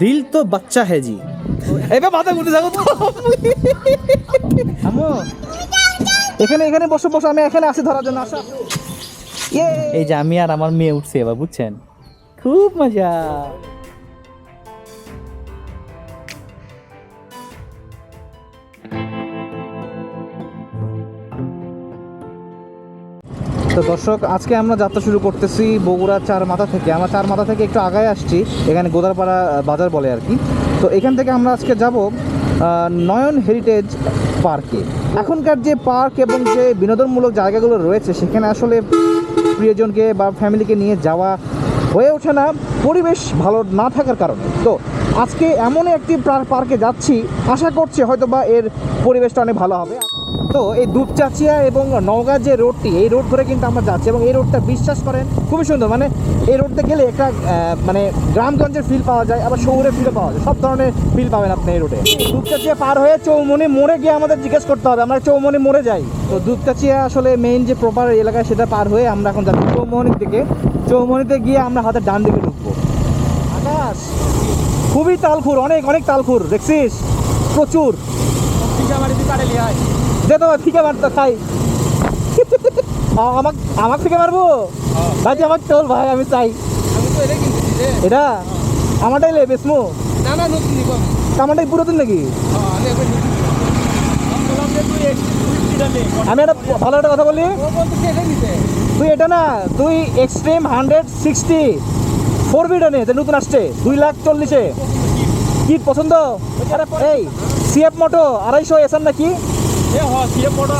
দিল তো বাচ্চা হ্যাঁ জি। এবার মাথা ঘুরতে থাকো তো। আমো এখানে এখানে বসো বসো আমি এখানে আসি ধরার জন্য আসা। এই যে আমি আর আমার মেয়ে উঠছে এবার বুঝছেন? খুব মজা। তো দর্শক, আজকে আমরা যাত্রা শুরু করতেছি বগুড়া চার মাথা থেকে। আমরা চার মাথা থেকে একটু আগায় আসছি, এখানে গোদারপাড়া বাজার বলে আর কি। তো এখান থেকে আমরা আজকে যাব নয়ন হেরিটেজ পার্কে। এখনকার যে পার্ক এবং যে বিনোদনমূলক জায়গাগুলো রয়েছে, সেখানে আসলে প্রিয়জনকে বা ফ্যামিলিকে নিয়ে যাওয়া হয়ে ওঠে না। পরিবেশ ভালো না থাকার কারণে। তো আজকে এমন একটি পার- পার্কে যাচ্ছি। আশা করছি হয়তো বা এর পরিবেশটা অনেক ভালো হবে। তো এই দুপচাচিয়া এবং নওগাঁ যে রোডটি, এই রোড ধরে কিন্তু আমরা যাচ্ছি এবং এই রোডটা বিশ্বাস করেন, খুবই সুন্দর। মানে এই রোডতে গেলে একটা মানে গ্রামগঞ্জের ফিল পাওয়া যায়, আবার শহরের ফিলও পাওয়া যায়। সব ধরনের ফিল পাবেন আপনি এই রোডে। দুপচাচিয়া পার হয়ে চৌমনি মোড়ে গিয়ে আমাদের জিজ্ঞেস করতে হবে, আমরা চৌমনি মোড়ে যাই। তো দুপচাচিয়া আসলে মেইন যে প্রপার এলাকা সেটা পার হয়ে আমরা এখন যাচ্ছি চৌমনির দিকে। চৌমনিতে গিয়ে আমরা হাতের ডান দিকে ঢুকবো। আকাশ! খুবই তালখুর, অনেক অনেক তালখুর, দেখছিস? প্রচুর। দে তো ফিকে মারতো খাই আমাক আমাক ফিকে মারবো? ভাই তুই আমাকে চল ভাই আমি চাই। এটা? আমারটাই লে বেসমু। আমারটাই পুরাতন নাকি? আমি একটা ভালো একটা কথা বলি। তুই এটা না তুই extreme hundred sixty four beta নে যে নতুন আসছে দুই লাখ চল্লিশে। কি? পছন্দ? এই সিএফ মোটো আড়াইশো এসার নাকি?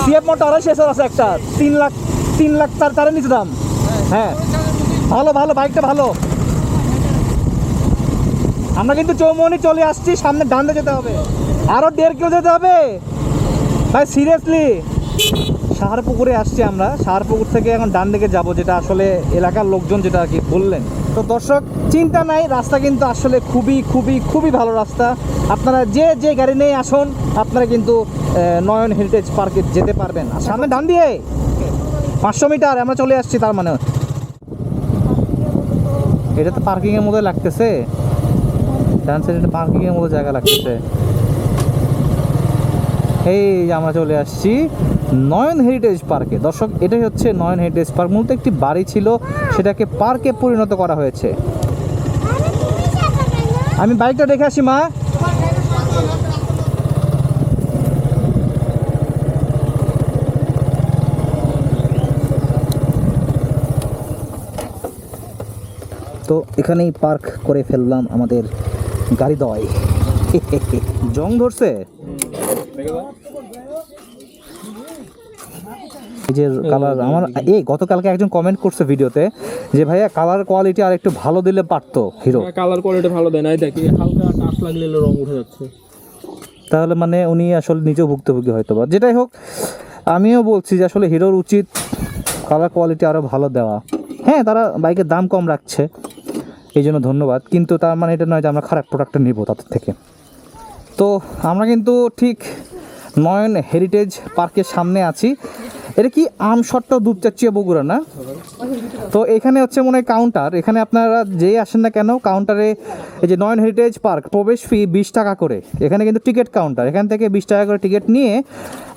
সিএফ মোটো আড়াইশো আছে একটা। তিন লাখ তিন লাখ চার চারের নিচে দাম। হ্যাঁ। ভালো ভালো বাইকটা ভালো। আমরা কিন্তু চৌমনি চলে আসছি, সামনে ডান্ডে যেতে হবে। আরও দেড় কিলো যেতে হবে। ভাই সিরিয়াসলি সাহারপুকুরে আসছি আমরা। সাহারপুকুর থেকে এখন ডান দিকে যাব, যেটা আসলে এলাকার লোকজন যেটা আর কি বললেন। তো দর্শক, চিন্তা নাই, রাস্তা কিন্তু আসলে খুবই খুবই খুবই ভালো রাস্তা। আপনারা যে যে গাড়ি নিয়ে আসুন, আপনারা কিন্তু নয়ন হেরিটেজ পার্কে যেতে পারবেন। সামনে ডান দিয়ে পাঁচশো মিটার, আমরা চলে আসছি তার মানে। এটা তো পার্কিংয়ের মধ্যে লাগতেছে। ডান সাইডে পার্কিংয়ের মতো জায়গা লাগতেছে। এই আমরা চলে আসছি নয়ন হেরিটেজ পার্কে দর্শক, এটাই হচ্ছে নয়ন হেরিটেজ পার্ক মূলত একটি বাড়ি ছিল সেটাকে পার্কে পরিণত করা হয়েছে। আমি বাইকটা দেখে আসি, মা। তো এখানেই পার্ক করে ফেললাম আমাদের গাড়ি দয়। জং ধরছে। এই যে কালার আমার এই গতকালকে একজন কমেন্ট করছে ভিডিওতে যে ভাইয়া কালার কোয়ালিটি আর একটু ভালো দিলে পারতো হিরো কালার কোয়ালিটি ভালো দেয় নাই দেখি হালকা টাচ লাগলে রং উঠে যাচ্ছে। তাহলে মানে উনি আসলে নিজেও ভুক্তভোগী হয়তো বা। যেটাই হোক আমিও বলছি যে আসলে হিরোর উচিত কালার কোয়ালিটি আরও ভালো দেওয়া। হ্যাঁ তারা বাইকের দাম কম রাখছে এই জন্য ধন্যবাদ। কিন্তু তার মানে এটা নয় যে আমরা খারাপ প্রোডাক্টটা নিব তাদের থেকে। তো আমরা কিন্তু ঠিক নয়ন হেরিটেজ পার্কের সামনে আছি। এটা কি আম আমসট্ট দুপচাচ্চিয়া বগুড়া না? তো এখানে হচ্ছে মনে হয় কাউন্টার এখানে আপনারা যেই আসেন না কেন কাউন্টারে এই যে নয়ন হেরিটেজ পার্ক প্রবেশ ফি বিশ টাকা করে। এখানে কিন্তু টিকিট কাউন্টার এখান থেকে বিশ টাকা করে টিকিট নিয়ে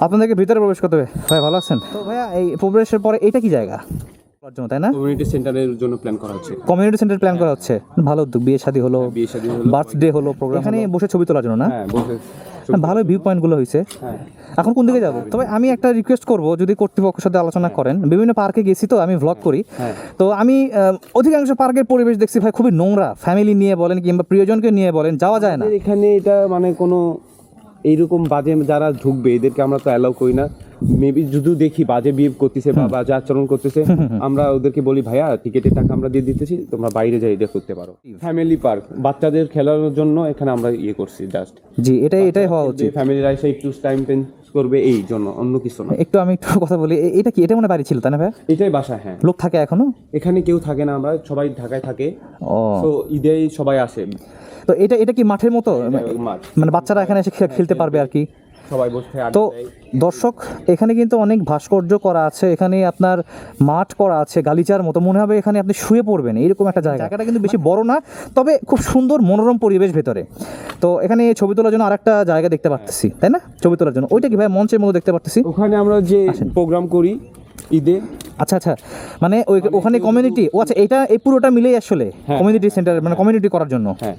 আপনাদেরকে ভিতরে প্রবেশ করতে হবে। ভাই ভালো আছেন? তো ভাইয়া এই প্রবেশের পরে এটা কি জায়গা? করার জন্য, তাই না? কমিউনিটি সেন্টারের জন্য প্ল্যান করা হচ্ছে। কমিউনিটি সেন্টার প্ল্যান করা হচ্ছে। ভালো উদ্যোগ বিয়ে শাদী হলো বিয়ে শাদী হলো বার্থডে হলো প্রোগ্রাম এখানে বসে ছবি তোলার জন্য না? হ্যাঁ বসে হ্যাঁ, ভালো ভিউ পয়েন্টগুলো হয়েছে। হ্যাঁ। এখন কোন দিকে যাব? তবে আমি একটা রিকোয়েস্ট করব যদি কর্তৃপক্ষের সাথে আলোচনা করেন। বিভিন্ন পার্কে গেছি তো আমি ভ্লগ করি। হ্যাঁ। তো আমি অধিকাংশ পার্কের পরিবেশ দেখছি ভাই খুবই নোংরা। ফ্যামিলি নিয়ে বলেন কিংবা প্রিয়জনকে নিয়ে বলেন যাওয়া যায় না। এখানে এটা মানে কোনো এইরকম বাজে যারা ঢুকবে এদেরকে আমরা তো অ্যালাউ করি না। মেবি যদি দেখি বাজে বিহেভ করতেছে বা বাজে আচরণ করতেছে আমরা ওদেরকে বলি ভাইয়া টিকেটের টাকা আমরা দিয়ে দিতেছি তোমরা বাইরে যাই এটা করতে পারো। ফ্যামিলি পার্ক বাচ্চাদের খেলানোর জন্য এখানে আমরা ইয়ে করছি জাস্ট জি এটাই এটাই হওয়া উচিত। ফ্যামিলি এসে একটু টাইম স্পেন্ড করবে এই জন্য অন্য কিছু না। একটু আমি একটু কথা বলি এটা কি এটা মনে হয় বাড়ি ছিল তাই না ভাই এটাই বাসা হ্যাঁ। লোক থাকে এখনও? এখানে কেউ থাকে না আমরা সবাই ঢাকায় থাকে। তো ঈদেই সবাই আসে। তো এটা এটা কি মাঠের মতো? মাঠ। মানে বাচ্চারা এখানে এসে খে- খেলতে পারবে আর কি? সবাই বসে তো দর্শক এখানে কিন্তু অনেক ভাস্কর্য করা আছে এখানে আপনার মাঠ করা আছে গালিচার মতো। মনে হবে এখানে আপনি শুয়ে পড়বেন এইরকম একটা জায়গা। জায়গাটা কিন্তু বেশি বড় না তবে খুব সুন্দর মনোরম পরিবেশ ভেতরে। তো এখানে ছবি তোলার জন্য আরেকটা জায়গা দেখতে পাচ্ছি তাই না? ছবি তোলার জন্য। ওইটা কি ভাই মঞ্চের মতো দেখতে পাচ্ছি ওখানে আমরা যে প্রোগ্রাম করি ঈদে। আচ্ছা আচ্ছা। মানে ওই ওখানে কমিউনিটি ও আচ্ছা এটা এই পুরোটা মিলেই আসলে হ্যাঁ। কমিউনিটি সেন্টার মানে কমিউনিটি করার জন্য। হ্যাঁ।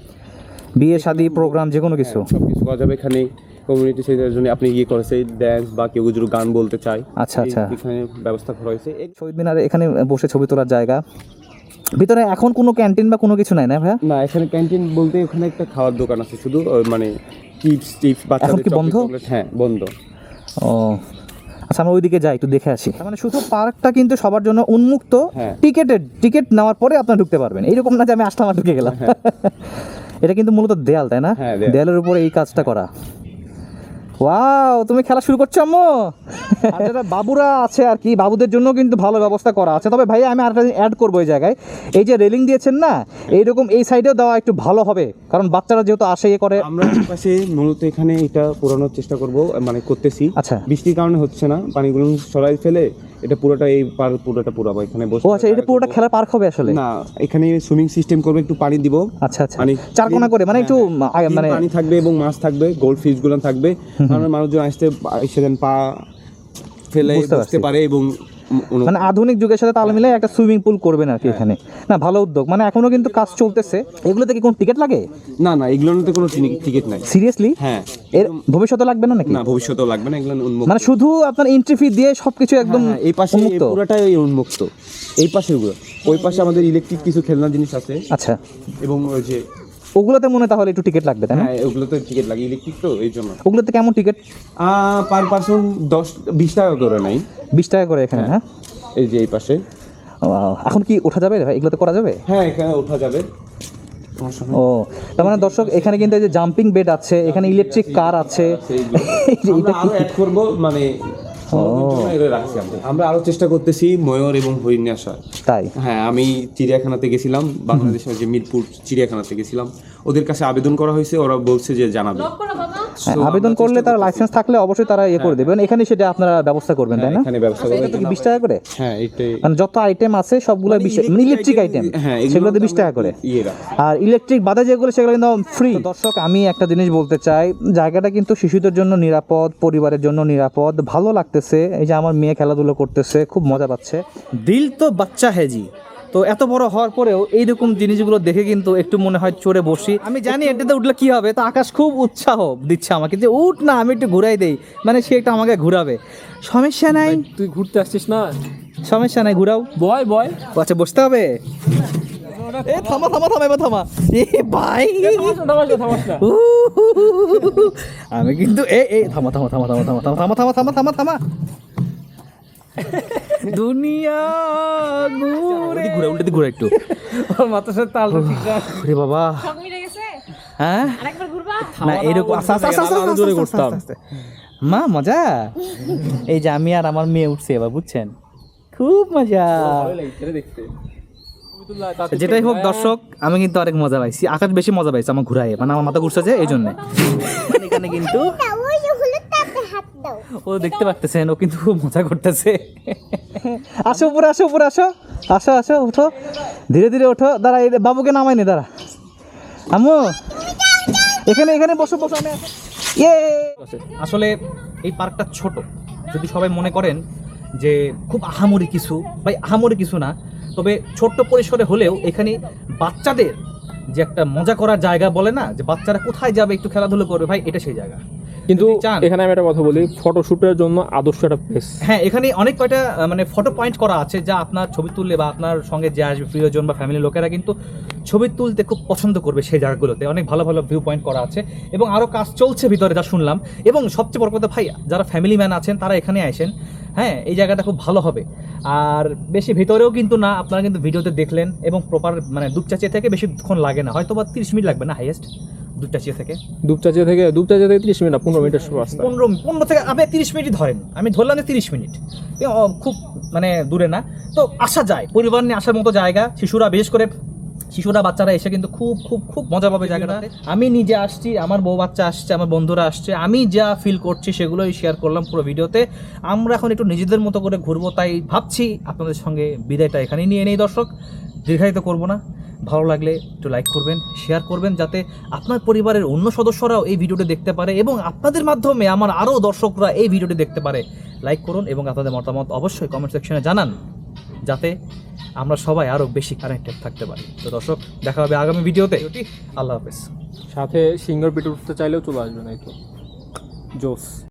বিয়ে শাদী প্রোগ্রাম যে কোনো কিছু। সব কিছু করা যাবে এখানে কমিউনিটি সেটার জন্য আপনি ইয়ে করেছে ড্যান্স বা কেউ যদি গান বলতে চায় আচ্ছা, আচ্ছা। এখানে ব্যবস্থা করা হয়েছে। শহীদ মিনারে এখানে বসে ছবি তোলার জায়গা। ভিতরে এখন কোনো ক্যান্টিন বা কোনো কিছু নাই না ভাইয়া? না এখানে ক্যান্টিন বলতে ওখানে একটা খাওয়ার দোকান আছে শুধু মানে চিপস টিপস বাচ্চাদের কি বন্ধ? হ্যাঁ বন্ধ। ও আচ্ছা আমরা ওইদিকে যাই একটু দেখে আসি। মানে শুধু পার্কটা কিন্তু সবার জন্য উন্মুক্ত হ্যাঁ। টিকেটেড টিকিট নেওয়ার পরে আপনারা ঢুকতে পারবেন। এইরকম না যে আমি আসলাম আর ঢুকে গেলাম। এটা কিন্তু মূলত দেয়াল তাই না? হ্যাঁ, দেয়ালের উপরে এই কাজটা করা। ওয়াও তুমি খেলা শুরু করছ আম্মু? যারা বাবুরা আছে আর কি বাবুদের জন্য কিন্তু ভালো ব্যবস্থা করা আছে। তবে ভাই আমি আরেকটা অ্যাড করব এই জায়গায়। এই যে রেলিং দিয়েছেন না এইরকম এই সাইডেও দেওয়া একটু ভালো হবে। কারণ বাচ্চারা যেহেতু আসে এ করে আমরা পাশে মূলত এখানে এটা পুরানোর চেষ্টা করব মানে করতেছি। আচ্ছা। বৃষ্টির কারণে হচ্ছে না পানিগুলো সরাই ফেলে এটা পুরোটা এই পার পুরোটা পুরাবো এখানে বসে ও আচ্ছা এটা পুরোটা খেলার পার্ক হবে আসলে? না এখানে সুইমিং সিস্টেম করবে একটু পানি দিব। আচ্ছা আচ্ছা। মানে চার কোণা করে মানে একটু মানে মানে পানি থাকবে এবং মাছ থাকবে গোল্ড ফিশগুলো থাকবে। কারণ মানুষজন আসতে সেদিন পা ফেলে বসতে পারে এবং মানে আধুনিক যুগের সাথে তাল মিলিয়ে একটা সুইমিং পুল করবেন আর কি এখানে। না ভালো উদ্যোগ। মানে এখনও কিন্তু কাজ চলতেছে। এগুলোতে কি কোনো টিকিট লাগে? না না এগুলোতে কোনো টিকিট নাই। সিরিয়াসলি? হ্যাঁ। এর ভবিষ্যতে লাগবে না নাকি? না ভবিষ্যতেও লাগবে না এগুলো উন্মুক্ত। মানে শুধু আপনার এন্ট্রি ফি দিয়ে সবকিছু একদম হ্যাঁ, এই পাশে পুরোটাই উন্মুক্ত। এই পাশে ওই পাশে আমাদের ইলেকট্রিক কিছু খেলনা জিনিস আছে। আচ্ছা। এবং ওই যে ওগুলোতে মনে তাহলে একটু টিকিট লাগবে তাই না? হ্যাঁ ওগুলোতে টিকিট লাগে ইলেকট্রিক তো এই জন্য। ওগুলোতে কেমন টিকিট পার পার্সন দশ বিশ টাকা করে নাই। বিশ টাকা করে এখানে হ্যাঁ এই যে এই পাশে। এখন কি ওঠা যাবে ভাই? এগুলোতে করা যাবে? হ্যাঁ এখানে ওঠা যাবে। ও তার মানে দর্শক এখানে কিন্তু এই যে জাম্পিং বেড আছে এখানে ইলেকট্রিক কার আছে। এটা করব মানে আমরা। আরও চেষ্টা করতেছি ময়ূর এবং হরিণ নিয়ে আসার। তাই? হ্যাঁ আমি চিড়িয়াখানাতে গেছিলাম বাংলাদেশের যে মিরপুর চিড়িয়াখানাতে গেছিলাম। ওদের কাছে আবেদন করা হয়েছে ওরা বলছে যে জানাবে। হ্যাঁ, আবেদন করলে তারা লাইসেন্স থাকলে অবশ্যই তারা ইয়ে করে দেবেন এখানে সেটা আপনারা ব্যবস্থা করবেন তাই না? এখানে ব্যবসা করবে এটা কি বিশ টাকা করে? হ্যাঁ এটাই মানে যত আইটেম আছে সবগুলো বিশ মানে ইলেকট্রিক আইটেম হ্যাঁ সেগুলোতে বিশ টাকা করে। ইয়ে আর ইলেকট্রিক বাদে যেগুলো সেগুলো কিন্তু ফ্রি দর্শক আমি একটা জিনিস বলতে চাই জায়গাটা কিন্তু শিশুদের জন্য নিরাপদ পরিবারের জন্য নিরাপদ ভালো লাগতেছে। এই যে আমার মেয়ে খেলাধুলো করতেছে খুব মজা পাচ্ছে। দিল তো বাচ্চা হেজি তো এত বড় হওয়ার পরেও এইরকম জিনিসগুলো দেখে কিন্তু একটু মনে হয় চড়ে বসি আমি জানি এটাতে উঠলে কি হবে তো আকাশ খুব উৎসাহ দিচ্ছে আমাকে যে উঠ না আমি একটু ঘুরাই দেই মানে সে একটু আমাকে ঘুরাবে সমস্যা নাই তুই ঘুরতে আসছিস না সমস্যা নাই ঘুরাও বয় বয় আচ্ছা বসতে হবে এ থামা থামা থামা এবার থামা এ ভাই আমি কিন্তু এ এ থামা থামা থামা থামা থামা থামা থামা থামা থামা থামা দুনিয়া ঘুরে। ঘুরে উল্টে ঘুরে একটু। ওর মাথার সাথে রাখ। রে বাবা। হ্যাঁ? না এরকম আস্তে আস্তে আস্তে আস্তে আরও আস্তে জোরে করতাম। আস্তে আস্তে। মা মজা? এই যে আমি আর আমার মেয়ে উঠছে এবার বুঝছেন? খুব মজা। যেটাই হোক দর্শক আমি কিন্তু অনেক মজা পাইছি। আকাশ বেশি মজা পাইছি আমার ঘুরায়। মানে আমার মাথা ঘুরছে যে এই জন্য। এখানে কিন্তু ও দেখতে পারতেছেন ও কিন্তু খুব মজা করতেছে। আসো উপরে আসো উপরে আসো। আসো আসো উঠো। ধীরে ধীরে ওঠো দাঁড়া এই বাবুকে নামাইনি দাঁড়া। আম্মু এখানে এখানে বসো বসো আমি আসো। ইয়ে! আসলে এই পার্কটা ছোট। যদি সবাই মনে করেন যে খুব আহামরি কিছু ভাই আহামরি কিছু না তবে ছোট্ট পরিসরে হলেও এখানে বাচ্চাদের যে একটা মজা করার জায়গা বলে না যে বাচ্চারা কোথায় যাবে একটু খেলাধুলো করবে ভাই এটা সেই জায়গা। কিন্তু এখানে আমি একটা কথা বলি ফটোশুটের জন্য আদর্শ একটা প্লেস হ্যাঁ এখানে অনেক কয়টা মানে ফটো পয়েন্ট করা আছে যা আপনার ছবি তুললে বা আপনার সঙ্গে যে আসবে প্রিয়জন বা ফ্যামিলির লোকেরা কিন্তু ছবি তুলতে খুব পছন্দ করবে সেই জায়গাগুলোতে। অনেক ভালো ভালো ভিউ পয়েন্ট করা আছে এবং আরও কাজ চলছে ভিতরে যা শুনলাম। এবং সবচেয়ে বড় কথা ভাই যারা ফ্যামিলি ম্যান আছেন তারা এখানে আসেন। হ্যাঁ এই জায়গাটা খুব ভালো হবে। আর বেশি ভিতরেও কিন্তু না আপনারা কিন্তু ভিডিওতে দেখলেন এবং প্রপার মানে দুপচাচিয়া থেকে বেশিক্ষণ লাগে না। হয়তো বা তিরিশ মিনিট লাগবে না হাইয়েস্ট দুপচাচিয়া থেকে। দুপচাচিয়া থেকে দুপচাচিয়া থেকে তিরিশ মিনিট না পনেরো মিনিটের রাস্তা। পনেরো পনেরো থেকে আপনি তিরিশ মিনিট ধরেন আমি ধরলাম যে তিরিশ মিনিট। খুব মানে দূরে না। তো আসা যায় পরিবার নিয়ে আসার মতো জায়গা শিশুরা বিশেষ করে শিশুরা বাচ্চারা এসে কিন্তু খুব খুব খুব মজা পাবে জায়গাটাতে। আমি নিজে আসছি আমার বউ বাচ্চা আসছে আমার বন্ধুরা আসছে আমি যা ফিল করছি সেগুলোই শেয়ার করলাম পুরো ভিডিওতে। আমরা এখন একটু নিজেদের মতো করে ঘুরবো তাই ভাবছি আপনাদের সঙ্গে বিদায়টা এখানেই নিয়ে নেই দর্শক। দীর্ঘায়িত করব না। ভালো লাগলে একটু লাইক করবেন শেয়ার করবেন যাতে আপনার পরিবারের অন্য সদস্যরাও এই ভিডিওটি দেখতে পারে এবং আপনাদের মাধ্যমে আমার আরও দর্শকরা এই ভিডিওটি দেখতে পারে। লাইক করুন এবং আপনাদের মতামত অবশ্যই কমেন্ট সেকশনে জানান, যাতে আমরা সবাই আরও বেশি কানেক্টেড থাকতে পারি। তো দর্শক, দেখা হবে আগামী ভিডিওতে আল্লাহ হাফেজ। সাথে সিঙ্গার পিট উঠতে চাইলেও চলে আসবেন এই তো জোস।